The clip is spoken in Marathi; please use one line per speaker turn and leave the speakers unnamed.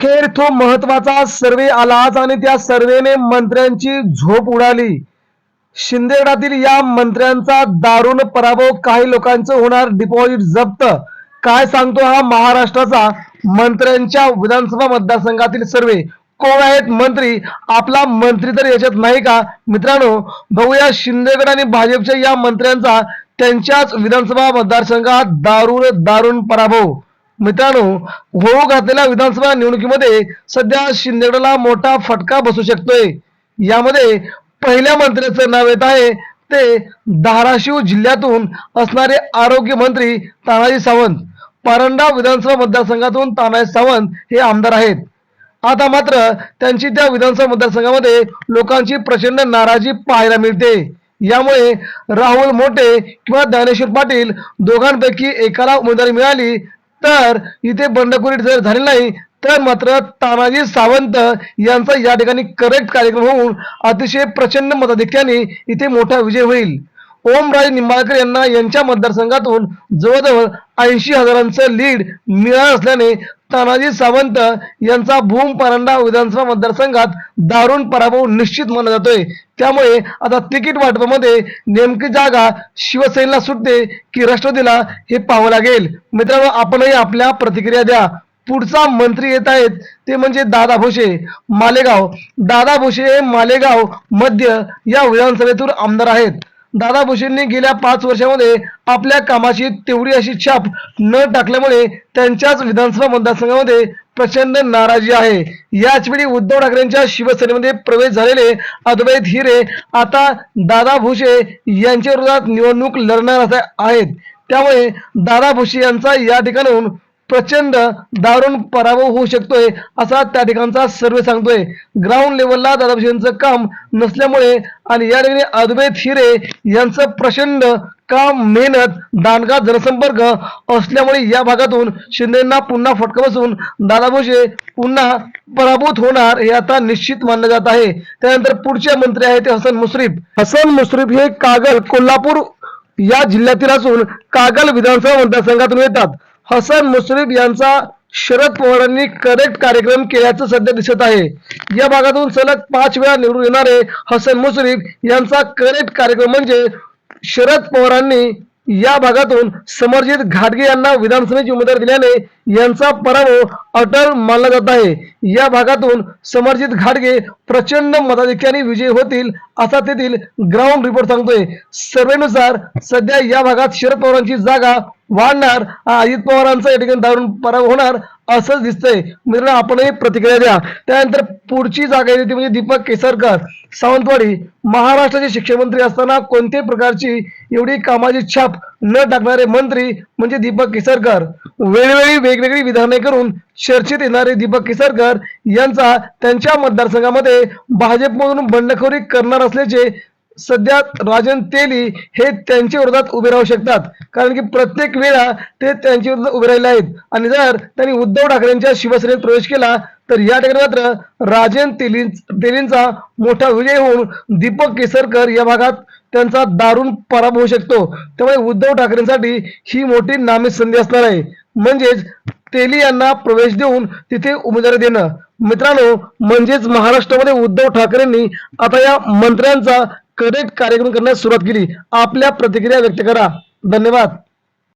अखेर तो महत्त्वाचा सर्वे आलाच आणि त्या सर्वेने मंत्र्यांची झोप उडाली. शिंदेगडातील या मंत्र्यांचा दारुण पराभव काही लोकांचं होणार डिपॉझिट जप्त. काय सांगतो हा महाराष्ट्राचा मंत्र्यांच्या विधानसभा मतदारसंघातील सर्वे. कोण आहेत मंत्री? आपला मंत्री तर याच्यात नाही का? मित्रांनो बघूया शिंदेगड आणि भाजपच्या या मंत्र्यांचा त्यांच्याच विधानसभा मतदारसंघात दारुण दारुण पराभव. मित्रांनो होऊ घातलेल्या विधानसभा निवडणुकीमध्ये सध्या शिंदेगडला मोठा फटका बसू शकतोय. यामध्ये पहिल्या मंत्र्याचं नाव येत आहे ते धाराशिव जिल्ह्यातून असणारे आरोग्य मंत्री तानाजी सावंत. पारंडा विधानसभा मतदारसंघातून तानाजी सावंत हे आमदार आहेत. आता मात्र त्यांची त्या विधानसभा मतदारसंघामध्ये लोकांची प्रचंड नाराजी पाहायला मिळते. यामुळे राहुल मोठे किंवा ज्ञानेश्वर पाटील दोघांपैकी एकाला उमेदवारी मिळाली तर इथे बंडखोरी जर झाली नाही तर मात्र तानाजी सावंत यांचा या ठिकाणी करेक्ट कार्यक्रम होऊन अतिशय प्रचंड मताधिक्याने इथे मोठा विजय होईल. ओमराजे निंबाळकर यांना यांच्या मतदारसंघातून जवळजवळ ऐंशी हजारांचं लीड मिळालं असल्याने तानाजी सावंत यांचा भूम परांडा विधानसभा मतदारसंघात दारुण पराभव निश्चित मानला जातोय. त्यामुळे आता तिकीट वाटपामध्ये नेमकी जागा शिवसेनेला सुटते की राष्ट्रवादीला हे पाहावं लागेल. मित्रांनो आपणही आपल्या प्रतिक्रिया द्या. पुढचा मंत्री येत आहेत ते म्हणजे दादा भोसे मालेगाव. दादा भोसे हे मालेगाव मध्य या विधानसभेतून आमदार आहेत. दादा भुसेंनी गेल्या पाच वर्षामध्ये आपल्या कामाची तेवढी अशी छाप न टाकल्यामुळे त्यांच्याच विधानसभा मतदारसंघामध्ये प्रचंड नाराजी आहे. याचवेळी उद्धव ठाकरेंच्या शिवसेनेमध्ये प्रवेश झालेले अद्वैत हिरे आता दादा भुसे यांच्या विरोधात निवडणूक लढणार आहेत. त्यामुळे दादा भुसे यांचा या ठिकाणाहून प्रचंड दारुण पराभव होऊ शकतोय असा त्या ठिकाणचा सर्वे सांगतोय. ग्राउंड लेवलला दादाभाईंचं काम नसल्यामुळे आणि या ठिकाणी अद्वैत हिरे यांचं प्रचंड काम मेहनत दांडगा जनसंपर्क असल्यामुळे या भागातून शिंदेना पुन्हा फटका बसून दादाभोजे पुन्हा पराभूत होणार हे आता निश्चित मानलं जात आहे. त्यानंतर पुढचे मंत्री आहेत ते हसन मुश्रीफ. हसन मुश्रीफ हे कागल कोल्हापूर या जिल्ह्यातील असून कागल विधानसभा मतदारसंघातून येतात. हसन मुश्रीफ यांचा शरद पवारांनी करेक्ट कार्यक्रम केल्याचं सध्या दिसत आहे. या भागातून सलग पाच वेळा निवडून येणारे हसन मुश्रीफ यांचा करेक्ट कार्यक्रम म्हणजे शरद पवारांनी या भागातून समरजित घाटगे यांना विधानसभेची उमेदवारी दिल्याने यांचा पराभव अटल मानला जात आहे. या भागातून समरजित घाटगे प्रचंड मताधिक्याने विजयी होतील असा तेथील ग्राउंड रिपोर्ट सांगतोय. सर्वेनुसार सध्या या भागात शरद पवारांची जागा वाढणार. अजित पवारांचा या ठिकाणी दारुण पराभव होणार. असंच दिसतंय. मित्रांनो आपणही प्रतिक्रिया द्या. त्यानंतर पुढची जागा येते ती म्हणजे दीपक केसरकर. सावंतवाडी महाराष्ट्राचे शिक्षण मंत्री असताना कोणत्याही प्रकारची एवढी कामाची छाप न टाकणारे मंत्री म्हणजे दीपक केसरकर. वेळोवेळी वेगवेगळी विधाने करून चर्चेत येणारे दीपक केसरकर यांचा त्यांच्या मतदारसंघामध्ये भाजपमधून बंडखोरी करणार असल्याचे सध्या राजन तेली हे त्यांच्या विरोधात उभे राहू शकतात. कारण की प्रत्येक वेळा ते त्यांच्या विरोधात उभे राहिले आहेत. आणि जर त्यांनी उद्धव ठाकरेंच्या शिवसेनेत प्रवेश केला तर या ठिकाणी मात्र राजन तेली तेलींचा मोठा विजय होऊन दीपक केसरकर या भागात त्यांचा दारुण पराभव होऊ शकतो. त्यामुळे उद्धव ठाकरेंसाठी ही मोठी नामी संधी असणार आहे. म्हणजेच तेली यांना प्रवेश देऊन तिथे उमेदवारी देणं. मित्रांनो म्हणजेच महाराष्ट्रामध्ये उद्धव ठाकरेंनी आता या मंत्र्यांचा करेक्ट कार्यक्रम करण्यास सुरुवात केली. आपल्या प्रतिक्रिया व्यक्त करा. धन्यवाद.